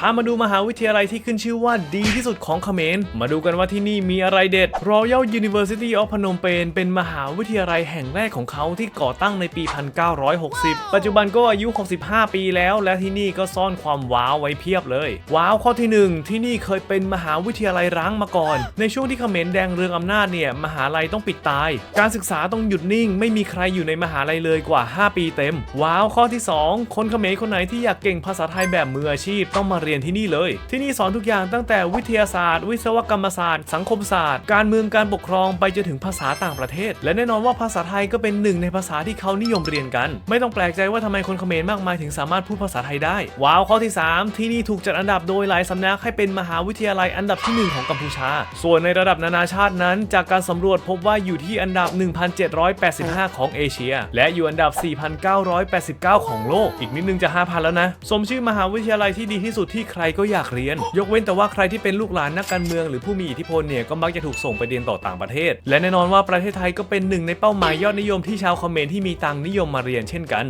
พามาดูมหาวิทยาลัยที่ขึ้นชื่อว่าดีที่สุดของเขมร มาดูกันว่าที่นี่มีอะไรเด็ด Royal University of Phnom Penh เป็นมหาวิทยาลัยแห่งแรกของเขาที่ก่อตั้งในปี 1960 ปัจจุบันก็อายุ 65 ปีแล้ว และที่นี่ก็ซ่อนความว้าวไว้เพียบเลย ว้าวข้อที่ 1 ที่นี่เคยเป็นมหาวิทยาลัยร้างมาก่อน ในช่วงที่เขมรแดงเรืองอำนาจเนี่ยมหาลัยต้องปิดตาย การศึกษาต้องหยุดนิ่ง ไม่มีใครอยู่ในมหาลัยเลยกว่า 5 ปีเต็ม ว้าวข้อที่ 2 คนเขมรคนไหนที่อยากเก่งภาษาไทยแบบมืออาชีพต้องมาเรียนที่นี่เลย ที่นี่สอนทุกอย่างตั้งแต่วิทยาศาสตร์ วิศวกรรมศาสตร์ สังคมศาสตร์ การเมืองการปกครองไปจนถึงภาษาต่างประเทศ และแน่นอนว่าภาษาไทยก็เป็นหนึ่งในภาษาที่เขานิยมเรียนกัน ไม่ต้องแปลกใจว่าทำไมคนเขมรมากมายถึงสามารถพูดภาษาไทยได้ ว้าวข้อที่ 3 ที่นี่ถูกจัดอันดับโดยหลายสำนักให้เป็นมหาวิทยาลัยอันดับที่หนึ่งของกัมพูชา ส่วนในระดับนานาชาตินั้น จากการสำรวจพบว่าอยู่ที่อันดับ 1,785 ของเอเชีย และอยู่อันดับ 4,989 ของโลก อีกนิดนึงจะ 5,000 แล้วนะ สมชื่อมหาวิทยาลัยที่ดีที่สุดที่ที่ใครก็อยากเรียน ยกเว้นแต่ว่าใครที่เป็นลูกหลานนักการเมืองหรือผู้มีอิทธิพลเนี่ยก็มักจะถูกส่งไปเรียนต่อต่างประเทศ และแน่นอนว่าประเทศไทยก็เป็นหนึ่งในเป้าหมายยอดนิยมที่ชาวเขมรที่มีตังนิยมมาเรียนเช่นกัน